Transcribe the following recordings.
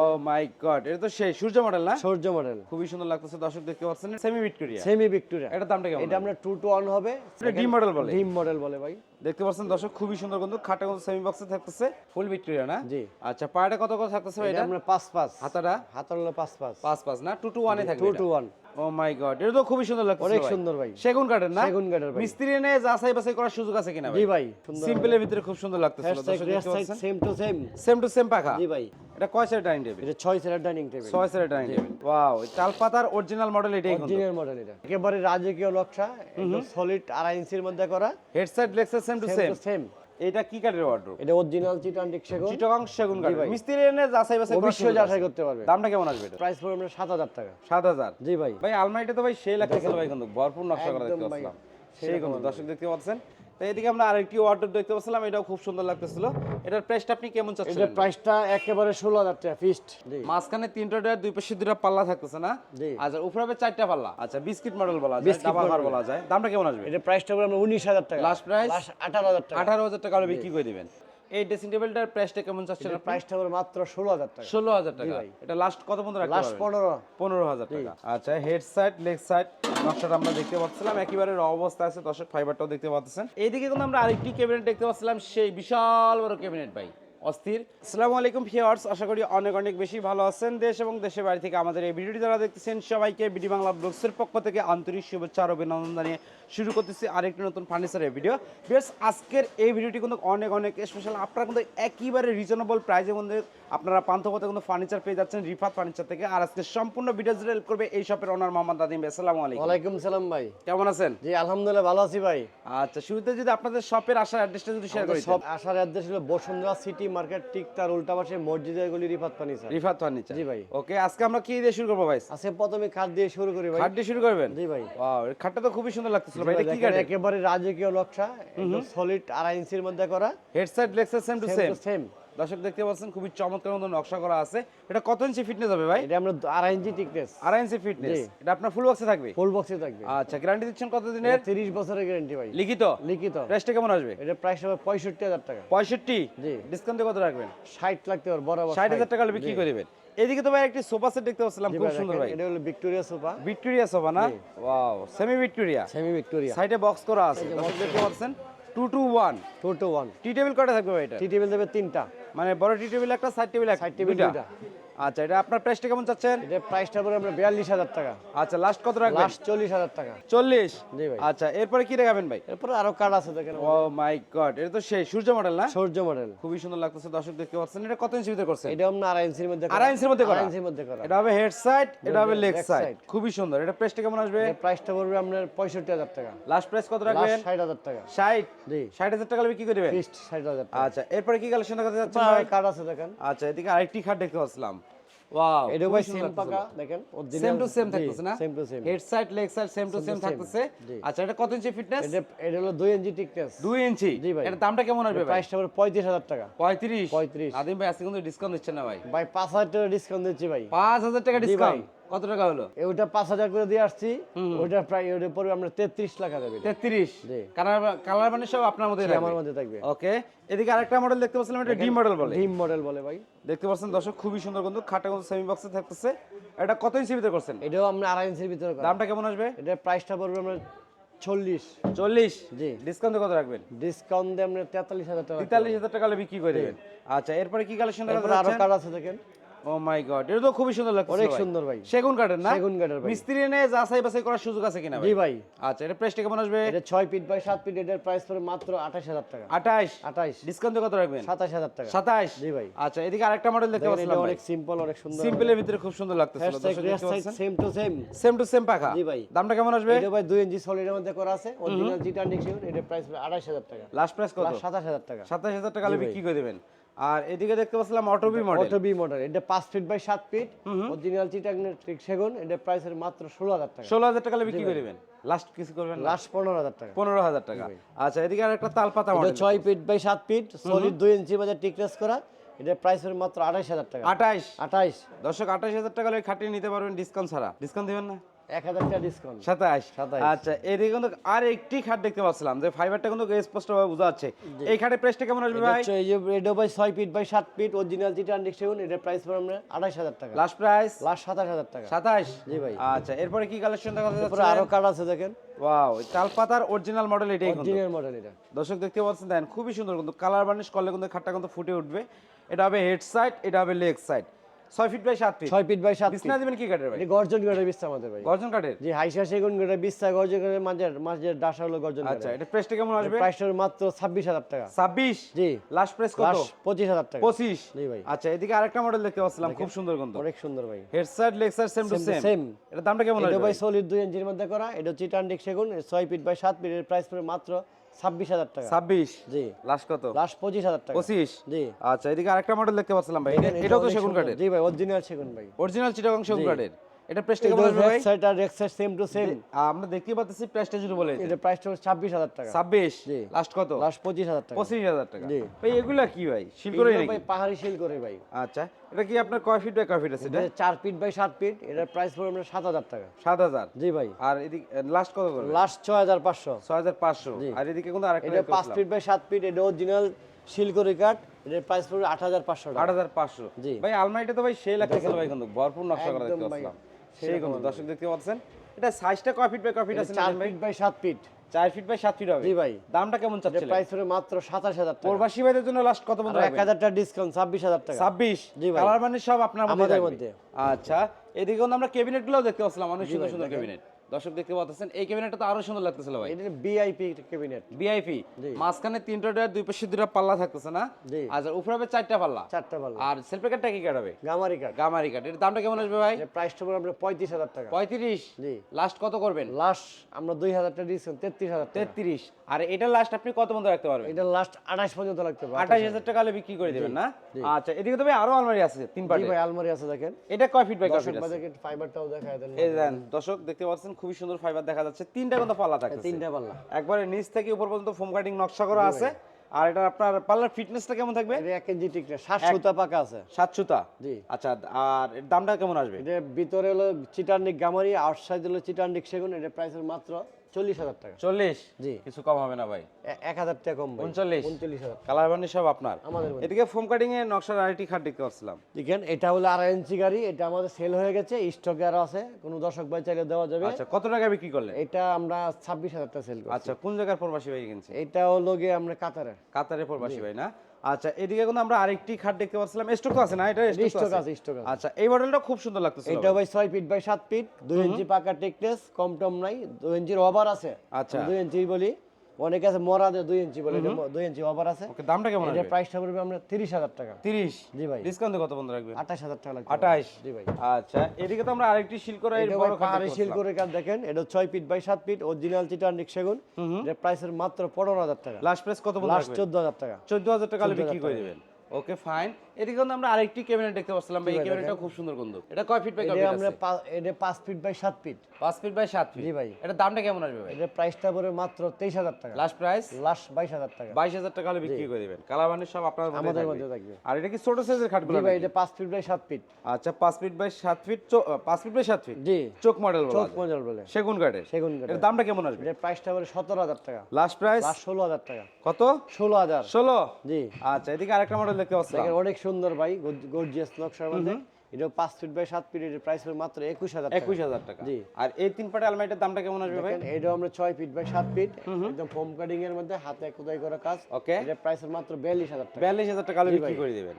O my god এটা তো সেই সূর্য মডেল না? সূর্য মডেল খুবই সুন্দর লাগতেছে দর্শক দেখতে পাচ্ছেন। সেমি ভিক্টোরিয়া সেমি ভিক্টোরিয়া এটা দামটা কেমন এটা আমরা 2 টু ওয়ান হবে। এটা ডি মডেল বলে। ডি মডেল বলে ভাই। দেখতে পাচ্ছেন দর্শক খুবই সুন্দর কিন্তু খাটা কিন্তু সেমি বক্সে থাকতেছে। ফুল ভিক্টোরিয়া না? জি। আচ্ছা পায়াটা কত কত থাকতেছে ভাই এটা আমরা পাঁচ পাঁচ। হাতাটা? হাতাটা হলো পাঁচ পাঁচ। পাঁচ পাঁচ না? টু 1 এ থাকবে 2 two one oh my god এটা তো খুবই সুন্দর লাগছে অনেক সুন্দর ভাই। সেগুন কাঠের না? সেগুন কাঠের ভাই। মিস্ত্রি এনে যাচাই বাছাই করার সুযোগ আছে কিনা জি ভাই ভাই। সিম্পলের ভিতরে খুব সুন্দর লাগতেছে hashtag race side same to same same to same পাখা? জি ভাই। এটা কয় সেট ডাইনিং টেবিল এটা ছয় সেটার ডাইনিং টেবিল ছয় সেট ডাইনিং টেবিল ওয়াও চাল পাতার অরিজিনাল মডেল এটাই অরিজিনাল মডেল এটা। একেবারে রাজকীয় নকশা একদম সলিড আড়াই ইঞ্চির মধ্যে করা। Headset Lexus same to same same এটা কি কাঠের ওয়ার্ডরোব এটা অরিজিনাল চিটাং সেগুন। চিটাং সেগুন কাঠ ভাই। মিস্ত্রি এনে যাচাই বাছাই করার অবশ্যই যাচাই করতে পারবে। দামটা কেমন আসবে এটা? প্রাইস পড়বে আমরা সাত হাজার টাকা। সাত হাজার? জি ভাই। ভাই আলমারিটা তো ভাই সেই লাগতেছিল ভাই কিন্তু। ভরপুর নকশা করা দেখতে পাচ্ছিলাম। সেই সেই কিন্তু। দর্শক দেখতে পাচ্ছেন? তো এদিকে আমরা আরেকটি ওয়ার্ডরোব দেখতে পাচ্ছিলাম এটাও খুব সুন্দর লাগতেছিল। এটার প্রাইসটা আপনি কেমন চাচ্ছেন? এটার প্রাইসটা একেবারে ষোলো হাজার টাকা ফিক্সড জি। মাঝখানে তিনটা ডয়ার দুই পাশে দুটা পাল্লা থাকতেছে না? আচ্ছা উপরে চারটা পাল্লা। আচ্ছা বিস্কিট মডেল বলা যায় ডাবল ঘর বলা যায়। দামটা কেমন আসবে? এটার প্রাইসটা আমরা উনিশ হাজার টাকা। Last price? লাস্ট আঠারো হাজার টাকা। আঠারো হাজার টাকা হলে বিক্রি করে দিবেন। এই ড্রেসিং টেবিলটার প্রাইসটা কেমন চাচ্ছেন প্রাইসটা হলো মাত্র ষোলো হাজার টাকা। ষোলো হাজার টাকা। ভাই। এটা লাস্ট কত পর্যন্ত রাখতে লাস্ট পারবেন? পনেরো। পনেরো হাজার টাকা। আচ্ছা হেড সাইড লেগ সাইড নকশাটা আমরা দেখতে পাচ্ছিলাম। একেবারে র অবস্থা আছে। দর্শক ফাইবারটাও দেখতে পাচ্ছেন। এইদিকে কিন্তু আমরা আরেকটি ক্যাবিনেট দেখতে পাচ্ছিলাম। সেই বিশাল বড় ক্যাবিনেট ভাই। অস্থির। আসসালামু আলাইকুম ভিউয়ার্স আশা করি অনেক অনেক বেশি ভালো আছেন দেশ এবং দেশের বাড়ি থেকে আমাদের এই ভিডিওটি যারা দেখতেছেন সবাইকে বিডি বাংলা ব্লগসের পক্ষ থেকে আন্তরিক শুভেচ্ছা আর অভিনন্দন জানিয়ে শুরু করতেছি আরেকটি নতুন ফার্নিচারের ভিডিও। ভিউয়ার্স আজকের এই ভিডিওটি কিন্তু অনেক অনেক স্পেশাল আপনারা কিন্তু একেবারে রিজনেবল প্রাইসের মধ্যে আপনারা পান্থপথে কিন্তু ফার্নিচার পেয়ে যাচ্ছেন রিফাত ফার্নিচার থেকে। আর আজকে সম্পূর্ণ ভিডিও জুড়ে হেল্প করবে এই শপের ওনার মোহাম্মদ আদিম। আসসালামু আলাইকুম। ওয়ালাইকুম সালাম ভাই। কেমন আছেন? জি আলহামদুলিল্লাহ ভালো আছি ভাই। আচ্ছা শুরুতে যদি আপনাদের শপের আসার অ্যাড্রেসটা যদি শেয়ার করি সব আসার অ্যাড্রেস হলো বসুন্ধরা সিটি মার্কেট ঠিক তার উল্টা পাশে মসজিদের গলি রিফাত পানি স্যার। রিফাত ফার্নিচার জি ভাই। ওকে আজকে আমরা কি দিয়ে শুরু করব ভাই? আজকে প্রথমে খাট দিয়ে শুরু করি ভাই। খাট দিয়ে শুরু করবেন? জি ভাই। ওয়াও খাটটা তো খুবই সুন্দর লাগতেছিল ভাই। এটা কি খাট একেবারে রাজকীয় নকশা সলিড আড়াই ইঞ্চির মধ্যে করা। Headset Lexus same to same same দর্শক দেখতে পাচ্ছেন খুবই চমৎকার মতো নকশা করা আছে। এটা কত ইঞ্চি ফিটনেস হবে ভাই? এটা আমরা আড়াই ইঞ্চি টিকনেস আড়াই ইঞ্চি ফিটনেস এটা আপনার ফুল বক্সে থাকবে? ফুল বক্সে থাকবে। আচ্ছা গ্যারান্টি দিচ্ছেন কত দিনের তিরিশ বছরের গ্যারান্টি ভাই। লিখিত? লিখিত। প্রাইসটা কেমন আসবে? এটা প্রাইস হবে পঁয়ষট্টি হাজার টাকা। পঁয়ষট্টি? জি। ডিসকাউন্টে কত রাখবেন? ষাট লাগতে পারে বরাবর ষাট হাজার টাকা হলে বিক্রি করে দেবেন। এদিকে তো ভাই একটি সোফা সেট দেখতে পাচ্ছিলাম খুব সুন্দর ভাই। এটা হলো ভিক্টোরিয়া সোফা। ভিক্টোরিয়া সোফা না? Wow semi Victoria semi Victoria সাইডে বক্স করা আছে। দেখতে পাচ্ছেন two two one two two one T table কটা থাকবে ভাই এটা? টি টেবিল দেবে তিনটা। মানে বড় টি টেবিল একটা সাইড টেবিল একটা দুইটা। আচ্ছা এটা আপনার প্রাইসটা কেমন চাচ্ছেন? এটা প্রাইসটা পড়ে আমরা বিয়াল্লিশ হাজার টাকা। আচ্ছা লাস্ট কত রাখবেন? লাস্ট চল্লিশ হাজার টাকা। চল্লিশ? জি ভাই। আচ্ছা এরপরে কি দেখাবেন ভাই? এরপরে আরও কার্ড আছে দেখেন। ও মাই গড এটা তো সেই সূর্য মডেল না? সৌর্য মডেল খুবই সুন্দর লাগতেছে দর্শক দেখতে পাচ্ছেন। এটা কত ইঞ্চি ভিতরে করছেন? এটা আমরা আড়াই ইঞ্চির মধ্যে করা। আড়াই ইঞ্চির মধ্যে করা? আড়াই ইঞ্চির মধ্যে করা। এটা হবে হেড সাইড এটা হবে লেগ সাইড খুবই সুন্দর। এটা প্রাইসটা কেমন আসবে? এর প্রাইসটা পড়বে আপনার পঁয়ষট্টি হাজার টাকা। লাস্ট প্রাইস কত রাখবেন? ষাট হাজার টাকা। ষাট? জি। ষাট হাজার টাকা কি করে দেবেন? ফিক্সড ষাট হাজার আচ্ছা এরপরে কি কালেকশন দেখাতে যাচ্ছেন ভাই? কার্ড আছে দেখেন। আচ্ছা এদিকে আরেকটি খাট দেখতে পাচ্ছিলাম। ওয়াও এটা ভাই সেম পাকা দেখেন সেম টু সেম থাকতেছে না? Same to same head side leg side same to same থাকতেছে? আচ্ছা এটা কত ইঞ্চি ফিটনেস এটা এটা হলো দুই ইঞ্চি টিকনেস 2 ইঞ্চি জি ভাই। এর দামটা কেমন আসবে ভাই? প্রাইসটা পঁয়ত্রিশ হাজার টাকা। 35 35 আদিম ভাই আজকে কিন্তু ডিসকাউন্ট দিচ্ছেন না ভাই। ভাই পাঁচ হাজার টাকা ডিসকাউন্ট দিচ্ছি ভাই। 5000 টাকা। ডিসকাউন্ট কত টাকা হলো? ওটা পাঁচ হাজার করে দিয়ে আসছি। ওটা প্রায় ওটা পড়বে আমরা তেত্রিশ টাকা দেবে 33 জি। কালার কালার মানে সব আপনার মধ্যে আমার মধ্যে থাকবে। ওকে। এদিকে আরেকটা মডেল দেখতে পাচ্ছিলাম এটা ডি মডেল বলে। ড্রিম মডেল বলে ভাই। দেখতে পাচ্ছেন দর্শক খুবই সুন্দর কিন্তু খাটা কিন্তু সেমি বক্সে থাকতেছে। এটা কত ইঞ্চি ভিতরে করছেন? এটাও আমরা আড়াই ইঞ্চির ভিতরে দামটা কেমন আসবে? এটার প্রাইসটা পড়বে আমরা চল্লিশ। চল্লিশ? জি। ডিসকাউন্ট কত রাখবেন? ডিসকাউন্ট দিয়ে আমরা তেতাল্লিশ হাজার টাকা তেতাল্লিশ হাজার টাকা বিক্রি করে দেবেন। আচ্ছা এরপরে কি কালেকশন আরও কার্ড আছে দেখেন। ও মাই গড এটা তো খুবই সুন্দর লাগছে অনেক সুন্দর ভাই। সেগুন কাঠের না? সেগুন কাঠের ভাই। মিস্ত্রি এনে যাচাই বাছাই করার সুযোগ আছে কিনা জি ভাই। আচ্ছা এটা প্রাইসটা কেমন আসবে? এটা ছয় ফিট বাই সাত ফিট এটার প্রাইস পড়বে মাত্র আঠাশ হাজার টাকা। আঠাশ? আঠাইশ ডিসকাউন্ট কত রাখবেন? সাতাশ হাজার টাকা। সাতাশ? জি ভাই। আচ্ছা এদিকে আরেকটা মডেল দেখতে পাচ্ছিলাম ভাই। অনেক সিম্পল অনেক সুন্দর সিম্পলের ভিতরে খুব সুন্দর লাগতেছিল same to same same to same পাখা। জি ভাই। দামটা কেমন আসবে? এটা ভাই দুই ইঞ্চি সলিডের মধ্যে করা আছে অরিজিনাল জিটার ডিক্সিউর এটার প্রাইস পড়বে আঠাশ হাজার টাকা। লাস্ট প্রাইস কত? সাতাশ হাজার টাকা। সাতাশ হাজার টাকা হলে বিক্রি করে দেবেন। আর এদিকে দেখতে পাচ্ছিলাম auto B model auto B model এটা পাঁচ ফিট বাই সাত ফিট অরিজিনাল চিটাং সেগুন এটা প্রাইসের মাত্র ষোলো হাজার টাকা। ষোলো হাজার টাকা হলে বিক্রি করে দেবেন। লাস্ট কিছু করবেন লাস্ট পনেরো হাজার টাকা। পনেরো হাজার টাকা। আচ্ছা এদিকে আর একটা তালপাতা এটা মডেল ছয় ফিট বাই সাত ফিট সলিড দুই ইঞ্চি মাঝে টিকনেস করা এটা প্রাইসের মাত্র আঠাশ হাজার টাকা। আঠাইশ? আঠাইশ। দর্শক আঠাশ হাজার টাকা হলে খাটিয়ে নিতে পারবেন ডিসকাউন্ট ছাড়া। ডিসকাউন্ট দিবেন না? আচ্ছা এদিকে কিন্তু আর একটি খাট দেখতে পাচ্ছিলাম যে ফাইবারটা কিন্তু স্পষ্টভাবে বোঝা যাচ্ছে। এই খাটের প্রেসটা কেমন আসবে ভাই? এই যে এটা ভাই ছয় ফিট বাই সাত ফিট অরিজিনাল চিটান সেগুন এটার প্রাইস পড়বে আমরা আঠাশ হাজার টাকা। লাস্ট প্রাইস লাস্ট সাতাশ হাজার টাকা। সাতাশ? জি ভাই। আচ্ছা এরপরে কি কালেকশন দেখা তারপরে যাচ্ছে আরও আছে দেখেন। ওয়াও অরিজিনাল মডেল এটাই অরিজিনাল মডেল এটা। দর্শক দেখতে পাচ্ছেন দেখেন খুবই সুন্দর কিন্তু। কালার বার্নিশ করলে কিন্তু খাটটা কিন্তু ফুটে উঠবে। এটা হবে হেড সাইড এটা হবে লেগ সাইড ছয় ফিট বাই সাত ফিট ছয় ফিট বাই সাত বিছনা দিবেন কি কাঠের ভাই? গর্জন বিস্তা আমাদের ভাই। গর্জন কাঠের? যে হাইসা সেগুন বিস্তা গর্জন করে মাঝের মাঝের ডাসা হলো গর্জন আচ্ছা এটা প্রেসটা কেমন আসবে? প্রাইসটা মাত্র ছাব্বিশ হাজার টাকা। ছাব্বিশ? জি। লাস্ট প্রেস কত? পঁচিশ হাজার টাকা। পঁচিশ? জি ভাই। আচ্ছা এদিকে আরেকটা মডেল দেখতে পাচ্ছিলাম খুব সুন্দর কিন্তু অনেক সুন্দর ভাই। Head side leg side same to to same এটা দামটা কেমন এটা ভাই সলিড দুই ইঞ্চির মধ্যে করা এটা চিটান ডিক সেগুন ছয় ফিট বাই সাত ফিট এর প্রাইস পড়ে মাত্র ছাব্বিশ হাজার টাকা। ছাব্বিশ? জি। লাস্ট কত? লাস্ট পঁচিশ হাজার টাকা। পঁচিশ? জি। আচ্ছা এদিকে আরেকটা মডেল দেখতে পাচ্ছিলাম ভাই। এটাও তো সেগুন কাঠের? জি ভাই অরিজিনাল সেগুন ভাই। অরিজিনাল চিটাগং সেগুন কাঠের? এটা প্রেসটা কেমন আসবে ভাই? সাইড আর সাইড সেম টু সেম আমরা দেখতে পাচ্ছি প্রেসটা যদি বলে এটা প্রাইসটা ছাব্বিশ হাজার টাকা। ছাব্বিশ? জি। লাস্ট কত? লাস্ট পঁচিশ হাজার টাকা। পঁচিশ হাজার টাকা। জি। ভাই এগুলা কি ভাই? শিল করে নাকি? ভাই পাহাড়ি শিল করে ভাই। আচ্ছা এটা কি আপনার কয় ফিট বাই কয় ফিট আছে এটা? এটা চার ফিট বাই সাত ফিট এটার প্রাইস পড়বে আমরা সাত হাজার টাকা। সাত হাজার? জি ভাই। আর এদিকে লাস্ট কত করবে লাস্ট ছয় হাজার পাঁচশো। ছয় হাজার পাঁচশো। জি। আর এদিকে কিন্তু আরেকটা এটা দেখতে পাঁচ ফিট বাই সাত ফিট এটা অরিজিনাল শিল করে কাঠ এটার প্রাইস পড়বে আট হাজার পাঁচশো আট টাকা হাজার পাঁচশো। জি। ভাই আলমারিটা তো ভাই সেই লাগতেছিল ভাই কিন্তু ভরপুর নকশা করা দেখতে পাচ্ছিলাম। সেই দর্শক দেখতে পাচ্ছেন? এটা সাইজটা কয় ফিট বাই কয় ফিট আছে চার নাজিম ভাই? ফিট বাই সাত ফিট চার ফিট বাই সাত ফিট হবে। জি ভাই। দামটা কেমন চাচ্ছেন প্রাইস হলো মাত্র সাতাশ হাজার টাকা। প্রবাসী ভাইদের জন্য লাস্ট কত বন্ধু আর এক হাজার টাকা ডিসকাউন্ট ছাব্বিশ হাজার টাকা। ছাব্বিশ? জি ভাই। কালার মানে সব আপনার মধ্যে। আচ্ছা এদিকে আমরা ক্যাবিনেটগুলো দেখতে পাচ্ছিলাম অনেক সুন্দর সুন্দর। ক্যাবিনেট দর্শক দেখতে পাচ্ছেন এই ক্যাবিনেটটা তো আরও সুন্দর লাগতেছিল ভাই। এটা বিআইপি ক্যাবিনেট। ভিআইপি জি। মাঝখানে তিনটা ডয়ার দুই পাশে দুটা পাল্লা থাকতেছে না। আচ্ছা উপরে হবে চারটা পাল্লা। চারটা পাল্লা। আর সেলফি কার্ডটা কি কাটাবে গামারি কাঠ গামারি কার্ড এর দামটা কেমন আসবে ভাই? এর প্রাইসটা পড়বে আমরা পঁয়ত্রিশ হাজার টাকা। পঁয়ত্রিশ? জি। লাস্ট কত করবেন? লাস্ট আমরা দুই হাজার টাকা ডিসকাউন্ট তেত্রিশ হাজার টাকা। তেত্রিশ। আর এটা লাস্ট আপনি কত বন্ধ রাখতে পারবেন? এটা লাস্ট আঠাশ পর্যন্ত রাখতে পারে আঠাশ হাজার টাকা হলে বিক্রি করে দিবেন না? আচ্ছা এদিকে তো ভাই আরও আলমারি আছে তিন পার্টি ভাই আলমারি আছে দেখেন। এটা কয় ফিট বাই কয় ফিট আছে? ফাইবারটাও দেখায় দেন। এই দেন দর্শক দেখতে পাচ্ছেন খুবই সুন্দর ফাইবার দেখা যাচ্ছে। তিনটা কিন্তু পাল্লা থাকে তিনটা পাল্লা। একবারে নিচ থেকে উপর পর্যন্ত ফোম কাটিং নকশা করা আছে। আর এটা আপনার পাল্লার ফিটনেসটা কেমন থাকবে? এটা এক কেজি টিকটা ষাট সুতা পাকা আছে। সাত সুতা? জি। আচ্ছা আর এর দামটা কেমন আসবে? এটা ভিতরে হলো চিটার্নিক গামারি আউটসাইড হলো চিটার্নিক সেগুন এটা প্রাইস মাত্র চল্লিশ হাজার টাকা। চল্লিশ? জি। কিছু কম হবে না ভাই। এক হাজার টাকা কম উনচল্লিশ? উনচল্লিশ হাজার। কালার বানি সব আপনার? আমাদের এদিকে ফোম কাটিং এর নকশার আরেকটি খাট দেখতে পাচ্ছিলাম দেখেন এটা হলো আড়াই ইঞ্চি গাড়ি এটা আমাদের সেল হয়ে গেছে স্টকে আরও আছে কোনো দর্শক ভাই চাইলে দেওয়া যাবে। আচ্ছা কত টাকা বিক্রি করলেন? এটা আমরা ছাব্বিশ হাজার টাকা সেল আচ্ছা কোন জায়গার প্রবাসী ভাই কিনছে এটা হলো গিয়ে আমরা কাতারের। কাতারের প্রবাসী ভাই না? আচ্ছা এদিকে কিন্তু আমরা আরেকটি খাট দেখতে পাচ্ছিলাম। স্টক আছে না? এটা স্টক আছে। স্টক আছে। আচ্ছা এই মডেলটা খুব সুন্দর লাগতেছে এটা ভাই 6 ফিট বাই 7 ফিট 2 ইঞ্চি পাকা টেকনেস কম টম নাই 2 ইঞ্চির ওভার আছে। আচ্ছা। আমরা দুই ইঞ্চি বলি। অনেকে আছে মরা দেয় দুই ইঞ্চি বলে দুই ইঞ্চি ওভার আছে। ওকে দামটা কেমন এটা প্রাইসটা পড়বে আমরা তিরিশ হাজার টাকা। 30 জি ভাই। ডিসকাউন্ট কত বন্ধ রাখবেন? আঠাশ হাজার টাকা লাগবে। 28 জি ভাই। আচ্ছা এদিকে তো আমরা আরেকটি শিল করা দেখতে শিল করে কাঠ দেখেন এটা ছয় ফিট বাই সাত ফিট অরিজিনাল চিটার নিক সেগুন এটা প্রাইসের মাত্র পনেরো হাজার টাকা। লাস্ট প্রাইস কত লাস্ট চোদ্দ হাজার টাকা। 14000 টাকা বিক্রি করে দেবেন। ওকে ফাইন এদিকে কিন্তু আমরা আরেকটি ক্যাবিনেট দেখতে পাচ্ছিলাম ভাই। এই ক্যাবিনেটটা খুব সুন্দর কিন্তু এটা কয় ফিট বাই কয় ফিট আমরা এটা পাঁচ ফিট বাই সাত ফিট। 5 feet by 7 feet? জি ভাই। এটা দামটা কেমন আসবে ভাই? এটা প্রাইসটা পড়বে মাত্র তেইশ হাজার টাকা। Last price? লাস্ট বাইশ হাজার টাকা। 22000 টাকা হলে বিক্রি করে দিবেন। কালার বানিশ সব আপনার আমাদের মধ্যে থাকবে। আর এটা কি ছোট সাইজের খাটগুলো জি ভাই এটা পাঁচ ফিট বাই সাত ফিট। আচ্ছা 5 feet by 7 feet 5 feet by 7 feet? জি। চোখ মডেল বলা যায়। মজল বলে। সেগুন কাঠের। সেগুন কাঠের। এর দামটা কেমন আসবে? এটার প্রাইসটা সতেরো হাজার টাকা। লাস্ট প্রাইস লাস্ট ষোলো হাজার টাকা। কত? ষোলো হাজার। 16 জি। আচ্ছা এদিকে আরেকটা মডেল দেখতে দেখেন অনেক সুন্দর ভাই গর্জিয়াস নকশার মধ্যে। এটা পাঁচ ফিট বাই সাত ফিট এর প্রাইস হলো মাত্র একুশ হাজার টাকা। একুশ হাজার টাকা। জি। আর এই তিন পাটে আলমারিটার দামটা কেমন আসবে ভাই? এটা আমরা ছয় ফিট বাই সাত ফিট। একদম ফোম কাটিং এর মধ্যে হাতে খোদাই করা কাজ। ওকে এটা প্রাইস মাত্র বিয়াল্লিশ হাজার টাকা। বিয়াল্লিশ হাজার টাকা বিক্রি করে দিবেন।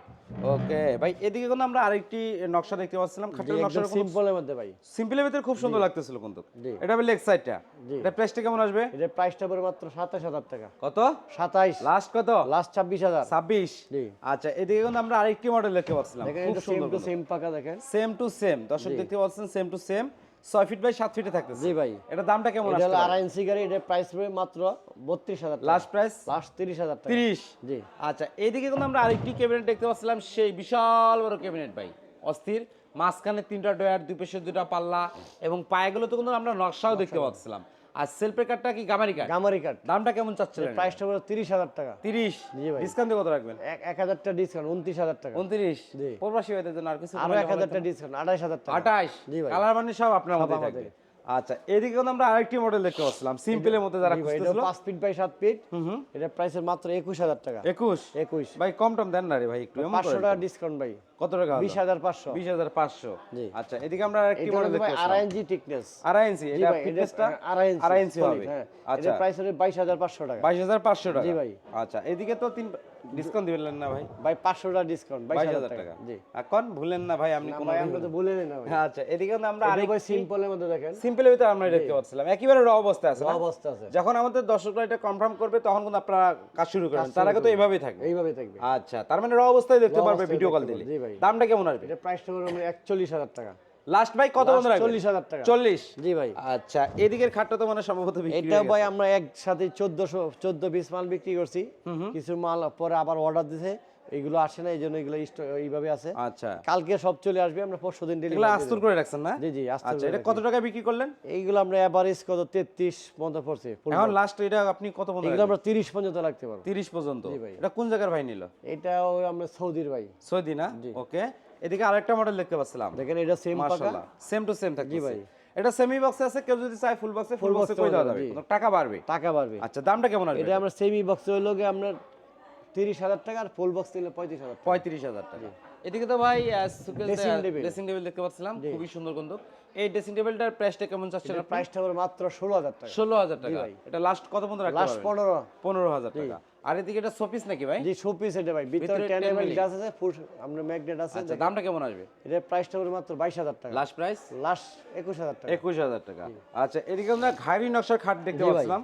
ওকে ভাই এদিকে কিন্তু আমরা আরেকটি নকশা দেখতে পাচ্ছিলাম। খাটের নকশা সিম্পলের মধ্যে ভাই। সিম্পলের ভিতরে খুব সুন্দর লাগতেছিল কিন্তু। এটা হবে লেগ সাইডটা এটা প্রাইসটা কেমন আসবে? এটা প্রাইসটা পড়বে মাত্র সাতাশ হাজার টাকা। কত? সাতাইশ। লাস্ট কত? লাস্ট ছাব্বিশ হাজার। ছাব্বিশ? জি। আচ্ছা এদিকে কিন্তু আমরা আরেকটি মডেল দেখতে পাচ্ছিলাম। খুব সুন্দর সেম টু সেম পাকা দেখেন। সেম টু সেম দর্শক দেখতে পাচ্ছেন সেম টু সেম ছয় ফিট বাই সাত ফিটে থাকতেছে। জি ভাই। এটা দামটা কেমন এটা হলো আড়াই ইঞ্চি গাড়ি এটার প্রাইস পড়বে মাত্র বত্রিশ হাজার লাস্ট প্রাইস লাস্ট তিরিশ হাজার তিরিশ? জি। আচ্ছা এইদিকে কিন্তু আমরা আরেকটি ক্যাবিনেট দেখতে পাচ্ছিলাম সেই বিশাল বড় ক্যাবিনেট ভাই। অস্থির মাঝখানে তিনটা ডয়ার দুই দুটা পাল্লা এবং পায়েগুলো তো কিন্তু আমরা নকশাও দেখতে পাচ্ছিলাম। আর সেলফের কাঠটা কি গামারি কাঠ গামারি কাঠ দামটা কেমন চাচ্ছিলেন? প্রাইসটা পড়বে তিরিশ হাজার টাকা। তিরিশ? জি ভাই। ডিসকাউন্ট কত রাখবেন? এক এক হাজার টাকা ডিসকাউন্ট উনত্রিশ হাজার টাকা। উনত্রিশ? জি। প্রবাসী ভাইদের জন্য আর কিছু আরও এক হাজার টাকা ডিসকাউন্ট আঠাশ হাজার টাকা। আঠাশ জি ভাই। কালার মানে সব আপনার মধ্যে থাকবে। আচ্ছা এদিকে কিন্তু আমরা আরেকটি মডেল দেখতে পাচ্ছিলাম। সিম্পলের মধ্যে যারা খুঁজতেছিল। পাঁচ ফিট বাই সাত ফিট হুম হুম। এটা প্রাইসের মাত্র একুশ হাজার টাকা। একুশ? একুশ। ভাই কম টম দেন না রে ভাই একটু এমন পাঁচশো করেন টাকা ডিসকাউন্ট ভাই। কত টাকা বিশ হাজার পাঁচশো। বিশ হাজার পাঁচশো। আচ্ছা এদিকে আমরা এটা মডেল দেখতে আড়াই ইঞ্চি টিকনেস আড়াই ইঞ্চি এটা ফিটনেসটা আড়াই ইঞ্চি আড়াই ইঞ্চি হবে। হ্যাঁ। আচ্ছা। প্রাইস হলো বাইশ হাজার পাঁচশো টাকা। বাইশ হাজার পাঁচশো টাকা। জি ভাই। আচ্ছা এদিকে তো তিন ডিসকাউন্ট দিবেন না ভাই? ভাই পাঁচশো টাকা ডিসকাউন্ট বাইশ হাজার টাকা। জি। এখন ভুলেন না ভাই আপনি কোন আমরা তো না আচ্ছা এদিকে আমরা আরেক ভাই সিম্পলের মধ্যে দেখেন। সিম্পলের ভিতরে আমরা দেখতে পাচ্ছিলাম। একেবারে র অবস্থায় আছে? অবস্থা আছে। যখন আমাদের দর্শকরা এটা কনফার্ম করবে তখন কিন্তু আপনারা কাজ শুরু করবেন। তার আগে তো এইভাবেই থাকবে। এইভাবে থাকবে। আচ্ছা তার মানে র অবস্থায় দেখতে পারবে ভিডিও কল দিলে। জি ভাই। দামটা কেমন আসবে? এটা প্রাইসটা হলো আমরা একচল্লিশ হাজার টাকা। লাস্ট ভাই কত বন্ধ রাখবেন? চল্লিশ হাজার টাকা। চল্লিশ? জি ভাই। আচ্ছা এদিকের খাটটা তো মানে সম্ভবত বিক্রি এটা ভাই আমরা একসাথে চোদ্দশো চোদ্দ পিস মাল বিক্রি করছি। কিছু মাল পরে আবার অর্ডার দিছে। এগুলো আসে না এই জন্য এগুলো এইভাবে আছে। আচ্ছা। কালকে সব চলে আসবে আমরা পরশু দিন এগুলো আস্তুর করে রাখছেন না? জি জি আচ্ছা এটা কত টাকা বিক্রি করলেন? এইগুলো আমরা এভারেজ কত? তেত্রিশ পর্যন্ত পড়ছে এখন লাস্ট এটা আপনি কত পর্যন্ত এগুলো আমরা তিরিশ পর্যন্ত রাখতে পারব। তিরিশ পর্যন্ত? এটা কোন জায়গার ভাই নিল? এটা ওই আমরা সৌদির ভাই। সৌদি না? ওকে। এদিকে আরেকটা মডেল দেখতে পাচ্ছিলাম। দেখেন এটা সেম পাকা। সেম টু সেম থাকছে জি ভাই। এটা সেমি বক্সে আছে কেউ যদি চায় ফুল বক্সে ফুল বক্সে কই দেওয়া দেওয়া যাবে। টাকা বাড়বে। টাকা বাড়বে। আচ্ছা দামটা কেমন আসবে এটা আমরা সেমি বক্স হইল গিয়ে আমরা তিরিশ হাজার টাকা আর ফুল বক্স নিলে পঁয়ত্রিশ হাজার টাকা। পঁয়ত্রিশ হাজার টাকা। এদিকে তো ভাই ড্রেসিং টেবিল দেখতে পাচ্ছিলাম খুবই সুন্দর কিন্তু এই ড্রেসিং টেবিলটার প্রাইসটা কেমন চাচ্ছেন প্রাইসটা হবে মাত্র ষোলো হাজার টাকা। ষোলো হাজার টাকা। এটা লাস্ট কত পর্যন্ত রাখতে লাস্ট পনেরো। পনেরো হাজার টাকা। আর এদিকে এটা শোপিস নাকি ভাই? জি শো পিস এটা ভাই। ভিতরে ভিতরে 10 এম গ্লাস আছে ফুল আমরা ম্যাগনেট আছে আচ্ছা দামটা কেমন আসবে? এটার প্রাইসটা হবে মাত্র বাইশ হাজার টাকা। লাস্ট প্রাইস লাস্ট একুশ হাজার টাকা। একুশ হাজার টাকা। আচ্ছা এদিকে আমরা ঘাড়ি নকশার খাট দেখতে পাচ্ছিলাম।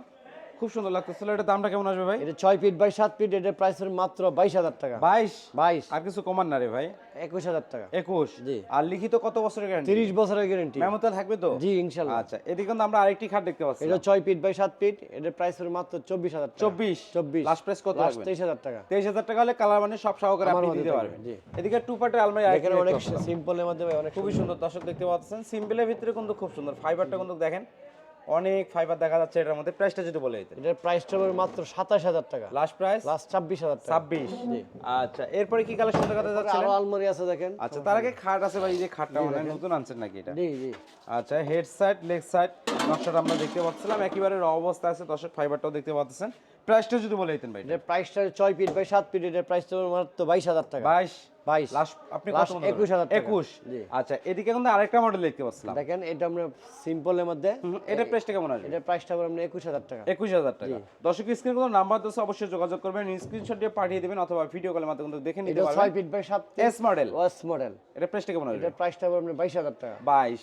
খুব সুন্দর লাগতেছিল এটা দামটা কেমন আসবে ভাই? এটা ছয় ফিট বাই সাত ফিট এটার প্রাইস মাত্র বাইশ হাজার টাকা। বাইশ? বাইশ। আর কিছু কমান না রে ভাই। একুশ হাজার টাকা। একুশ? জি। আর লিখিত কত বছরের গ্যারান্টি তিরিশ বছরের গ্যারেন্টি মেমোতে থাকবে তো? জি ইনশাল্লাহ। আচ্ছা এদিকে কিন্তু আমরা আরেকটি খাট দেখতে পাচ্ছি। এটা ছয় ফিট বাই সাত ফিট এটার প্রাইস হবে মাত্র চব্বিশ হাজার টাকা। চব্বিশ? চব্বিশ। লাস্ট প্রাইস কত রাখবেন? তেইশ হাজার টাকা। তেইশ হাজার টাকা হলে কালার মানে সব সহকারে আপনি দিতে পারবেন। জি। এদিকে টু পার্টের আলমারি এখানে অনেক। সিম্পলের মধ্যে ভাই অনেক খুবই সুন্দর। দর্শক দেখতে পাচ্ছেন। সিম্পলের ভিতরে কিন্তু খুব সুন্দর। ফাইবারটা কিন্তু দেখেন অনেক ফাইবার দেখা যাচ্ছে এটার মধ্যে প্রাইসটা যদি বলে দিতেন। এটার প্রাইসটা হবে মাত্র সাতাশ হাজার টাকা। লাস্ট প্রাইস লাস্ট ছাব্বিশ হাজার টাকা। ছাব্বিশ? আচ্ছা এরপরে কি কালেকশন দেখাতে যাচ্ছে আরও আলমারি আছে দেখেন। আচ্ছা তার আগে খাট আছে ভাই এই যে খাটটা মানে নতুন আনছেন নাকি এটা? জি জি। আচ্ছা হেড সাইড লেগ সাইড নকশাটা আমরা দেখতে পাচ্ছিলাম। একেবারে র অবস্থা আছে দর্শক ফাইবারটাও দেখতে পাচ্ছেন। প্রাইসটা যদি বলে দিতেন ভাই এটার প্রাইসটা ছয় ফিট বাই সাত ফিট এটার প্রাইসটা মাত্র বাইশ হাজার টাকা। বাইশ বাইশ। আপনি কত Last করেন? 21,000 টাকা। একুশ? আচ্ছা এদিকে কিন্তু আরেকটা মডেল দেখতে পাচ্ছিলাম। দেখেন এটা আমরা সিম্পলের মধ্যে এটা প্রাইসটা কেমন আসবে? এটার প্রাইসটা হবে আমরা একুশ হাজার টাকা। একুশ হাজার টাকা। দর্শক স্ক্রিন কোনো নাম্বার দিচ্ছে অবশ্যই যোগাযোগ করবেন স্ক্রিনশট দিয়ে পাঠিয়ে দেবেন অথবা ভিডিও কলের মাধ্যমে কিন্তু দেখে নিতে এটা ছয় ফিট বাই সাত এস মডেল ওয়াস মডেল এটা প্রাইসটা কেমন আসবে? এটার প্রাইসটা হবে আমরা বাইশ হাজার টাকা। বাইশ।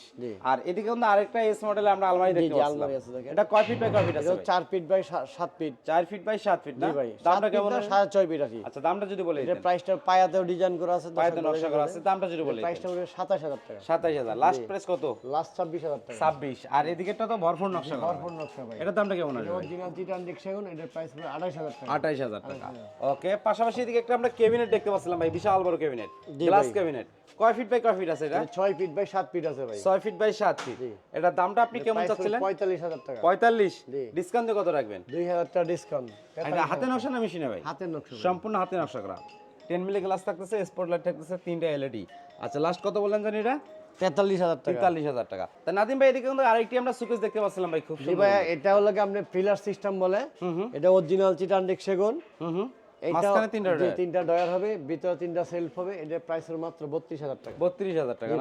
আর এদিকে কিন্তু আরেকটা এস মডেলে আমরা আলমারি দেখতে পাচ্ছিলাম। আছে এটা কয় ফিট বাই কয় ফিট আছে চার ফিট বাই সাত ফিট চার ফিট বাই সাত ফিট না? ভাই দামটা কেমন? সাড়ে ছয় ফিট আছে আচ্ছা দামটা যদি বলে দিতেন। প্রাইসটা পায়াতেও ডিজাইন করা আছে নকশা করা। আছে দামটা যদি বলে প্রাইসটা হবে সাতাশ হাজার টাকা। সাতাইশ হাজার। লাস্ট প্রাইস কত? লাস্ট ছাব্বিশ হাজার টাকা। ছাব্বিশ। আর এদিকেরটা তো ভরপুর নকশা করা। ভরপুর নকশা ভাই। এটার দামটা কেমন আসবে? অরিজিনাল এটার প্রাইস হবে আঠাশ হাজার টাকা। আঠাইশ হাজার টাকা। ওকে পাশাপাশি এদিকে একটা আমরা ক্যাবিনেট দেখতে পাচ্ছিলাম ভাই বিশাল বড় ক্যাবিনেট গ্লাস ক্যাবিনেট কয় ফিট বাই কয় ফিট আছে এটা? এটা ছয় ফিট বাই সাত ফিট আছে ভাই। ছয় ফিট বাই সাত ফিট এটার দামটা আপনি কেমন চাচ্ছিলেন? পঁয়তাল্লিশ হাজার টাকা। পঁয়তাল্লিশ? জি। ডিসকাউন্ট কত রাখবেন? দুই হাজার টাকা ডিসকাউন্ট এটা হাতে নকশা না মেশিনে ভাই? হাতের নকশা সম্পূর্ণ হাতে নকশা করা। টেন মিলি গ্লাস থাকতেছে স্পট লাইট থাকতেছে তিনটা এলইডি আচ্ছা লাস্ট কত বললেন জানি এটা? তেতাল্লিশ হাজার টাকা। তেতাল্লিশ হাজার টাকা। তা নাদিম ভাই এদিকে কিন্তু আরেকটি আমরা দেখতে পাচ্ছিলাম ভাই খুব ভাই এটা হলো কি আপনি ফিলার সিস্টেম বলে। এটা অরিজিনাল চিটান্ডিক সেগুন। হুম হুম। মাঝখানে তিনটা জি, তিনটা ডয়ার হবে ভিতরে তিনটা সেলফ হবে এটার প্রাইস মাত্র বত্রিশ হাজার টাকা। বত্রিশ হাজার টাকা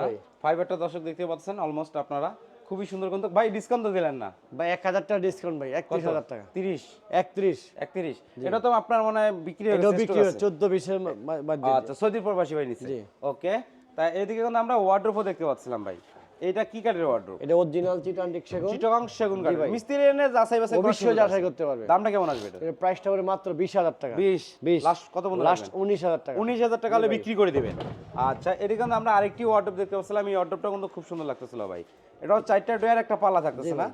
ফাইবারটা দর্শক দেখতে পাচ্ছেন অলমোস্ট আপনারা খুবই সুন্দর কিন্তু ভাই ডিসকাউন্ট তো দিলেন না। ভাই এক হাজার টাকা ডিসকাউন্ট ভাই একত্রিশ হাজার টাকা। তিরিশ? একত্রিশ। একত্রিশ? এটা তো আপনার মনে হয় বিক্রি বিক্রি চোদ্দ বিশের মধ্যে। আচ্ছা সৌদি প্রবাসী ভাই নিচ্ছে। ওকে। তা এদিকে কিন্তু আমরা ওয়ার্ড্রোপও দেখতে পাচ্ছিলাম ভাই। এটা কি কাঠের ওয়ার্ড্রোপ এটা অরিজিনাল চিটান্ডিক সেগুন চিটগাং সেগুন কাঠ মিস্ত্রি এনে যাচাই বাছাই অবশ্যই যাচাই করতে পারবে। দামটা কেমন আসবে এটা? এর প্রাইসটা হবে মাত্র বিশ হাজার টাকা। বিশ? বিশ। লাস্ট কত বন্ধু লাস্ট উনিশ হাজার টাকা। উনিশ হাজার টাকা হলে বিক্রি করে দিবেন। আচ্ছা এদিকে কিন্তু আমরা আরেকটি ওয়ার্ডরোব দেখতে পাচ্ছিলাম। এই ওয়ার্ডরোবটা কিন্তু খুব সুন্দর লাগতেছিল ভাই। এটা চারটা ডয়ার একটা পাল্লা থাকতেছে না?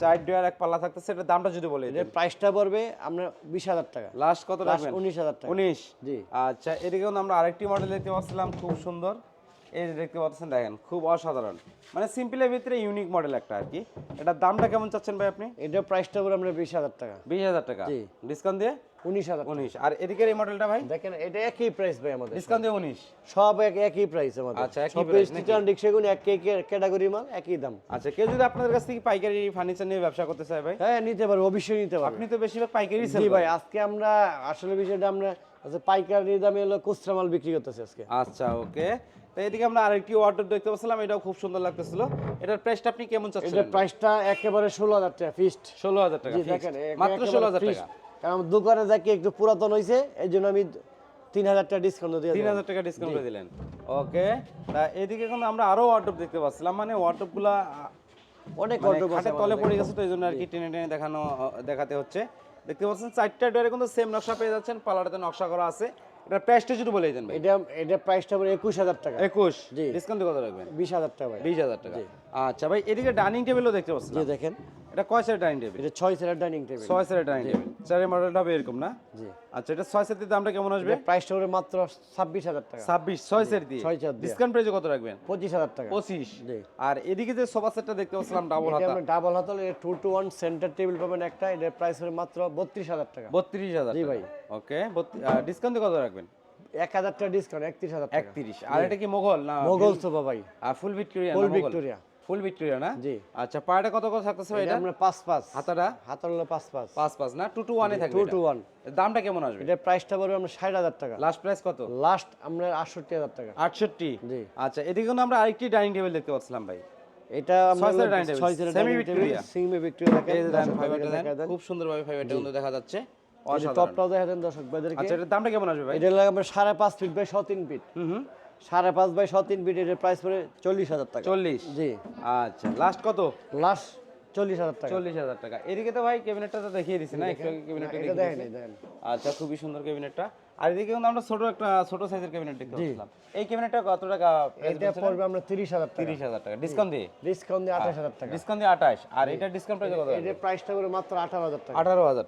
চার ডয়ার এক পাল্লা থাকতেছে। এটা দামটা যদি বলে এর প্রাইসটা পড়বে আমরা বিশ হাজার টাকা। লাস্ট কত রাখবেন? উনিশ হাজার টাকা। উনিশ? জি। আচ্ছা এদিকে কিন্তু আমরা আরেকটি মডেল দেখতে পাচ্ছিলাম। খুব সুন্দর। এই যে দেখতে পাচ্ছেন দেখেন খুব অসাধারণ। মানে সিম্পলের ভিতরে ইউনিক মডেল একটা আর কি। এটার দামটা কেমন চাচ্ছেন ভাই আপনি? এটা প্রাইসটা পড়বে আমরা বিশ হাজার টাকা। বিশ হাজার টাকা। ডিসকাউন্ট দিয়ে? উনিশ হাজার উনিশ। আর এদিকের এই মডেলটা ভাই? দেখেন এটা একই প্রাইস ভাই আমাদের। ডিসকাউন্ট দিয়ে উনিশ। সব এক একই প্রাইস আমাদের। আচ্ছা, একই সব price স্টিচার রিক্সাগুলো ক্যাটাগরি মাল একই দাম। আচ্ছা কেউ যদি আপনাদের কাছ থেকে পাইকারি ফার্নিচার নিয়ে ব্যবসা করতে চায় ভাই? হ্যাঁ নিতে পারব অবশ্যই নিতে পারব। আপনি তো বেশিরভাগ পাইকারি সেল ভাই আজকে আমরা আসলে বিষয়টা আমরা আচ্ছা পাইকারি দামে হলো খুচরা মাল বিক্রি করতেছি আজকে। আচ্ছা ওকে। এদিকে আমরা আরেকটি অর্ডার দেখতে পাচ্ছিলাম এটাও খুব সুন্দর লাগতেছিল। এটার প্রাইসটা আপনি কেমন চাচ্ছেন? এটার প্রাইসটা একেবারে ষোলো হাজার টাকা ফিক্সড ষোলো হাজার টাকা জি দেখেন মাত্র একেবারে ষোলো হাজার fixed। টাকা। কারণ দোকানে যাকে একটু পুরাতন হয়েছে এই জন্য আমি তিন হাজার টাকা ডিসকাউন্ট দিয়ে তিন দিলাম। হাজার টাকা ডিসকাউন্ট করে দিলেন। ওকে তা এদিকে এখন আমরা আরও ওয়ার্ডরোব দেখতে পাচ্ছিলাম মানে ওয়ার্ডরোবগুলা অনেক মানে আছে তলে পড়ে গেছে তো এই জন্য আর কি টেনে টেনে দেখানো দেখাতে হচ্ছে। দেখতে পাচ্ছেন চারটা ডোরে কিন্তু সেম নকশা পেয়ে যাচ্ছেন পালাটাতে নকশা করা আছে। এটার প্রাইসটা যদি বলে দেন ভাই। এটা এটা প্রাইসটা বলে একুশ হাজার টাকা। একুশ? জি। ডিসকাউন্ট কত রাখবেন? বিশ হাজার টাকা ভাই। বিশ হাজার টাকা। আচ্ছা ভাই এদিকে ডাইনিং টেবিলও দেখতে পাচ্ছি জি দেখেন। এটা কয় সেটের ডাইনিং টেবিল এটা ছয় সিটার ডাইনিং টেবিল ছয় সেটের ডাইনিং টেবিল চারের মডেলটা হবে এরকম না। জি। আচ্ছা এটা ছয় সেটের দামটা কেমন আসবে? প্রাইসটা পড়বে মাত্র ছাব্বিশ হাজার টাকা। ছাব্বিশ ছয় সেট দিয়ে? ছয় দিয়ে। ডিসকাউন্ট প্রাইসে কত রাখবেন? পঁচিশ হাজার টাকা। পঁচিশ। জি। আর এদিকে যে সোফা সেটটা দেখতে পাচ্ছিলাম ডাবল হাতা। ডাবল হাতল two two one centre table পাবেন একটা। এটার প্রাইস হবে মাত্র বত্রিশ হাজার টাকা। বত্রিশ হাজার জি ভাই। ওকে ডিসকাউন্ট কত রাখবেন? এক হাজার টাকা ডিসকাউন্ট একত্রিশ হাজার একত্রিশ। আর এটা কি মোগল না মোগল সোফা ভাই। Full Victoria full Victoria full Victoria না? জি। আচ্ছা পাড়াটা কত কত থাকতেছে ভাই এটা এটা? আমরা পাঁচ পাঁচ। হাতাটা? হাতার হলো পাঁচ পাঁচ। পাঁচ পাঁচ না? 2 টু টু ওয়ানে থাকবে টু এটা। টু ওয়ান দামটা কেমন আসবে? এটার প্রাইসটা পড়বে আমরা ষাট হাজার টাকা। লাস্ট প্রাইস কত? লাস্ট আমরা আটষট্টি হাজার টাকা। আটষট্টি? জি। আচ্ছা এদিকে কিন্তু আমরা আরেকটি ডাইনিং টেবিল দেখতে পাচ্ছিলাম ভাই। এটা আমরা ছয় সিটার dining table, ছয় seater semi dining table. Semi Victoria দেখেন এই যে দেখেন দর্শক ফাইবারটা ভাইদেরকে দেন দেখা দেন। খুব সুন্দরভাবে ফাইবারটা কিন্তু দেখা যাচ্ছে। টপটাও দেখা দেন দর্শক ভাইদেরকে। আচ্ছা এটার দামটা কেমন আসবে ভাই? এটা লাগে আমরা সাড়ে পাঁচ ফিট বাই ছ তিন ফিট। হুম হুম। সাড়ে পাঁচ বাই ছ তিন ফিট এটার প্রাইস পড়ে চল্লিশ হাজার টাকা। চল্লিশ? জি। আচ্ছা লাস্ট কত? লাস্ট চল্লিশ হাজার টাকা। চল্লিশ হাজার টাকা। এদিকে তো ভাই ক্যাবিনেটটা তো দেখিয়ে দিছি না একটু ক্যাবিনেটটা দেখেন দিছি। এই দেখেন আচ্ছা খুবই সুন্দর ক্যাবিনেটটা আর এদিকে কিন্তু আমরা ছোট একটা ছোট সাইজের ক্যাবিনেট দেখতে পাচ্ছিলাম। এই ক্যাবিনেটটা কত টাকা এটা পড়বে আমরা তিরিশ হাজার টাকা। ডিসকাউন্ট দিয়ে? ডিসকাউন্ট দিয়ে আঠাশ হাজার টাকা। ডিসকাউন্ট দিয়ে আঠাশ। আর এটা ডিসকাউন্ট প্রাইস কত? এটার প্রাইসটা করে মাত্র টাকা।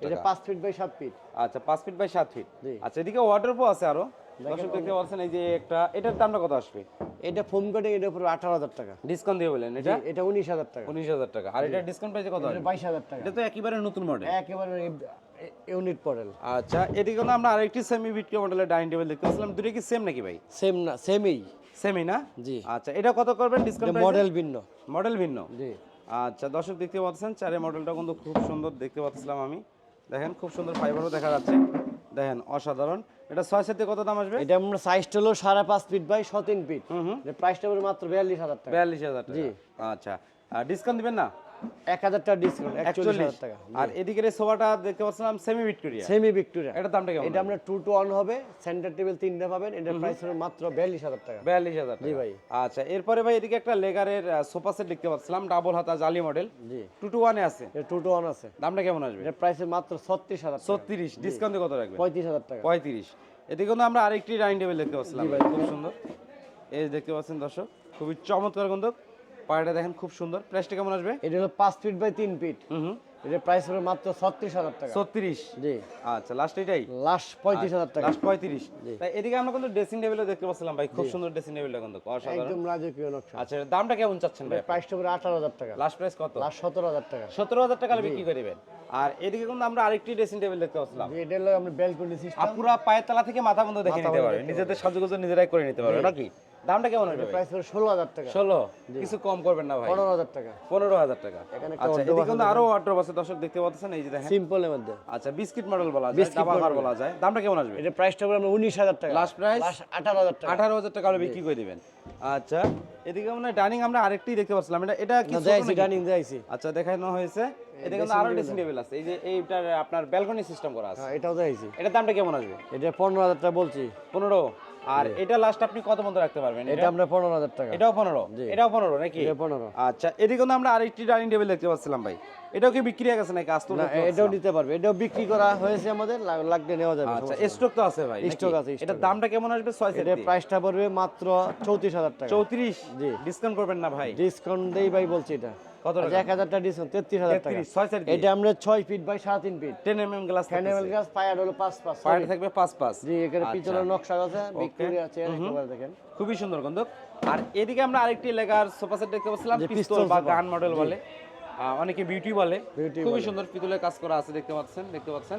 এটা ফিট বাই সাত ফিট আচ্ছা ফিট বাই ফিট আচ্ছা এদিকে ওয়াটারপ্রুফ আছে আরও? দর্শক দেখতে পাচ্ছেন এই যে একটা এটার দামটা কত আসবে? এটা ফোম কাটিং এটা পুরো আঠারো হাজার টাকা। ডিসকাউন্ট দিয়ে বলেন এটা? এটা উনিশ হাজার টাকা। উনিশ হাজার টাকা। আর এটা ডিসকাউন্ট প্রাইসে কত এটা বাইশ হাজার টাকা। এটা তো একেবারে নতুন মডেল একেবারে ইউনিট মডেল আচ্ছা এদিকে কিন্তু আমরা আরেকটি সেমি ভিটকে মডেলের ডাইনিং টেবিল দেখতে পাচ্ছিলাম দুটো কি সেম নাকি ভাই? সেম না সেমই সেমই না? জি। আচ্ছা এটা কত করবেন ডিসকাউন্ট মডেল ভিন্ন। মডেল ভিন্ন? জি। আচ্ছা দর্শক দেখতে পাচ্ছেন চারের মডেলটা কিন্তু খুব সুন্দর দেখতে পাচ্ছিলাম আমি। দেখেন খুব সুন্দর ফাইবারও দেখা যাচ্ছে। দেখেন অসাধারণ। এটা ছয় সাথে কত দাম আসবে? এটা আমরা সাইজটা হলো সাড়ে পাঁচ ফিট বাই ছ তিন ফিট প্রাইসটা মাত্র বিয়াল্লিশ হাজার টাকা। বিয়াল্লিশ হাজার টাকা। জি। আচ্ছা। আর ডিসকাউন্ট দিবেন না? এক হাজার টাকা ডিসকাউন্ট একচল্লিশ। একচল্লিশ টাকা। আর এদিকের সোফাটা দেখতে পাচ্ছিলাম সেমি ভিক্টোরিয়া সেমি ভিক্টোরিয়া এটার দামটা এটা আমরা টু টু ওয়ান হবে সেন্টার টেবিল তিনটা পাবেন এটার প্রাইস হবে মাত্র বিয়াল্লিশ হাজার টাকা। বিয়াল্লিশ হাজার জি ভাই। আচ্ছা এরপরে ভাই এদিকে একটা লেগারের সোফা সেট দেখতে পাচ্ছিলাম ডাবল হাতা জালি মডেল জি। টু টু ওয়ানে আছে। টু টু ওয়ান আছে। দামটা কেমন আসবে? এটার প্রাইস মাত্র ছত্রিশ হাজার ছত্রিশ ডিসকাউন্টে কত রাখবেন? পঁয়ত্রিশ হাজার টাকা। পঁয়ত্রিশ। এদিকে কিন্তু আমরা আরেকটি ডাইনিং টেবিল দেখতে পাচ্ছিলাম। খুব সুন্দর। এই দেখতে পাচ্ছেন দর্শক খুবই চমৎকার কিন্তু পায়টা দেখেন খুব সুন্দর। প্রাইসটা কেমন আসবে? এটা হলো পাঁচ ফিট বাই তিন ফিট হুম এটার প্রাইস হবে মাত্র ছত্রিশ হাজার টাকা। ছত্রিশ? জি। আচ্ছা লাস্ট এটাই? লাস্ট পঁয়ত্রিশ হাজার টাকা। লাস্ট পঁয়ত্রিশ। তাই এদিকে আমরা কিন্তু ড্রেসিং টেবিলও দেখতে পাচ্ছিলাম ভাই খুব সুন্দর ড্রেসিং টেবিলটা কিন্তু অসাধারণ। একদম রাজকীয় নকশা। আচ্ছা দামটা কেমন চাচ্ছেন ভাই প্রাইসটা করে আঠারো হাজার টাকা। লাস্ট প্রাইস কত? লাস্ট সতেরো হাজার টাকা। সতেরো হাজার টাকা হলে বিক্রি করে দিবেন। আর এদিকে কিন্তু আমরা আরেকটি ড্রেসিং টেবিল দেখতে পাচ্ছিলাম। এটা হলো আমরা ব্যালকনি সিস্টেম আপুরা পায়ের তলা থেকে মাথা বন্ধ দেখে নিতে পারবে নিজেদের সাজুগুজু নিজেরাই করে নিতে পারবে নাকি? দামটা কেমন হবে? প্রাইস করে ষোলো হাজার টাকা। ষোলো? কিছু কম করবেন না ভাই। পনেরো হাজার টাকা। পনেরো হাজার টাকা। এখানে আচ্ছা এদিকে কিন্তু আরও ওয়ার্ড্রোব আছে দর্শক দেখতে পাচ্ছেন এই যে দেখেন। সিম্পলের মধ্যে। আচ্ছা বিস্কিট মডেল বলা যায় ডাবা ঘর বলা যায়। দামটা কেমন আসবে? এটা প্রাইসটা আমরা উনিশ হাজার টাকা। লাস্ট প্রাইস আঠারো হাজার টাকা। আঠারো হাজার টাকা হলে বিক্রি করে দিবেন। আচ্ছা এদিকে মানে ডাইনিং আমরা আরেকটি দেখতে পাচ্ছিলাম। এটা এটা কি যাইছি ডাইনিং যাইছি আচ্ছা দেখানো হয়েছে। এদিকে কিন্তু আরও ড্রেসিং টেবিল আছে। এই যে এইটার আপনার ব্যালকনি সিস্টেম করা আছে। হ্যাঁ এটাও যাইছি এটার দামটা কেমন আসবে? এটা পনেরো হাজার টাকা বলছি। পনেরো? আর এটা লাস্ট আপনি কত মতো রাখতে পারবেন? এটা আমরা পনেরো হাজার টাকা। এটাও পনেরো? এটাও পনেরো নাকি? এটা পনেরো। আচ্ছা এদিকে আমরা আরেকটি ডাইনিং টেবিল দেখতে পাচ্ছিলাম ভাই। এটাও কি বিক্রি হয়ে গেছে নাকি? আস্ত না এটাও নিতে পারবে। এটাও বিক্রি করা হয়েছে আমাদের লাগ- লাগলে নেওয়া যাবে আচ্ছা স্টক তো আছে ভাই Stock আছে, এটার দামটা কেমন আসবে? ছয় সেট এটার প্রাইসটা পড়বে মাত্র চৌত্রিশ হাজার টাকা। চৌত্রিশ? জি। ডিসকাউন্ট করবেন না ভাই। ডিসকাউন্ট দেই ভাই বলছি এটা। কত ডিসকাউন্ট টাকা। এটা আমরা ফিট বাই ফিট পায়ার হলো পায়ের থাকবে জি এখানে আচ্ছা। নকশা আছে ভিক্টোরিয়া চেয়ার একেবারে দেখেন। খুবই সুন্দর গন্ধক। আর এদিকে আমরা আরেকটি লেগার সোফা সেট দেখতে পাচ্ছিলাম পিস্তল বা গান মডেল বলে। অনেকে বিউটি বলে। খুবই সুন্দর পিতলের কাজ করা আছে দেখতে পাচ্ছেন দেখতে পাচ্ছেন।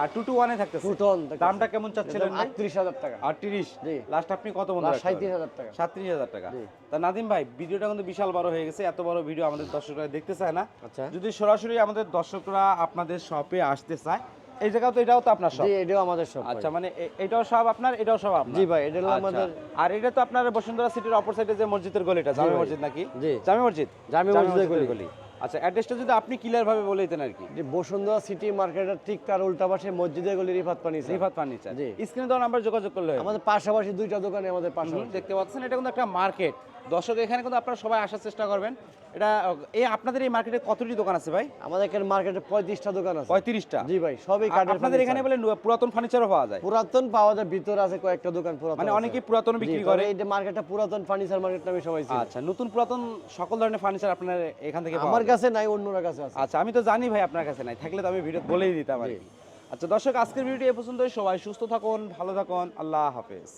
আর টু টু ওয়ানে থাকতেছে। Two tone দামটা কেমন চাচ্ছিলেন? আটত্রিশ হাজার টাকা। আটত্রিশ? লাস্ট আপনি কত বন্ধু সাঁত্রিশ হাজার টাকা। সাতত্রিশ হাজার টাকা। তা নাদিম ভাই ভিডিওটা কিন্তু বিশাল বড় হয়ে গেছে এত বড় ভিডিও আমাদের দর্শকরা দেখতে চায় না। আচ্ছা। যদি সরাসরি আমাদের দর্শকরা আপনাদের শপে আসতে চায় এই জায়গাও তো এটাও তো আপনার এটাও আমাদের সব আচ্ছা মানে এটাও সব আপনার এটাও সব আপনার। জি ভাই এটা আচ্ছা। আমাদের আর এটা তো আপনার বসুন্ধরা সিটির অপর সাইডে যে মসজিদের গলিটা জামে। মসজিদ নাকি? জি। জামে মসজিদ? জামে মসজিদের গলি। আচ্ছা অ্যাড্রেসটা যদি আপনি ক্লিয়ার ভাবে বলে দিতেন আর কি। যে বসুন্ধরা সিটি মার্কেটের ঠিক তার উল্টা পাশে মসজিদের গলি রিফাত পানি রিফাত ফার্নিচার জি। স্ক্রিনে দেওয়া নাম্বার যোগাযোগ করলে আমাদের পাশাপাশি দুইটা দোকানে আমাদের পাশাপাশি। দেখতে পাচ্ছেন এটা কিন্তু একটা মার্কেট দর্শক এখানে কিন্তু আপনারা সবাই আসার চেষ্টা করবেন। এটা এই আপনাদের এই মার্কেটে কতটি দোকান আছে ভাই? আমাদের এখানে মার্কেটে পঁয়ত্রিশটা দোকান আছে। পঁয়ত্রিশটা? জি ভাই সবই কাঠের আপনাদের এখানে বলে পুরাতন ফার্নিচারও পাওয়া যায়? পুরাতন পাওয়া যায় ভিতরে আছে কয়েকটা দোকান পুরাতন মানে অনেকেই পুরাতন বিক্রি করে। এই যে মার্কেটটা পুরাতন ফার্নিচার মার্কেট নামে সবাই চিনে। আচ্ছা নতুন পুরাতন সকল ধরনের ফার্নিচার আপনার এখান থেকে আমার কাছে নাই অন্যরা কাছে আছে। আচ্ছা আমি তো জানি ভাই আপনার কাছে নাই থাকলে তো আমি ভিডিও বলেই দিতাম আর কি। আচ্ছা দর্শক আজকের ভিডিও এ পর্যন্তই। সবাই সুস্থ থাকুন ভালো থাকুন আল্লাহ হাফেজ।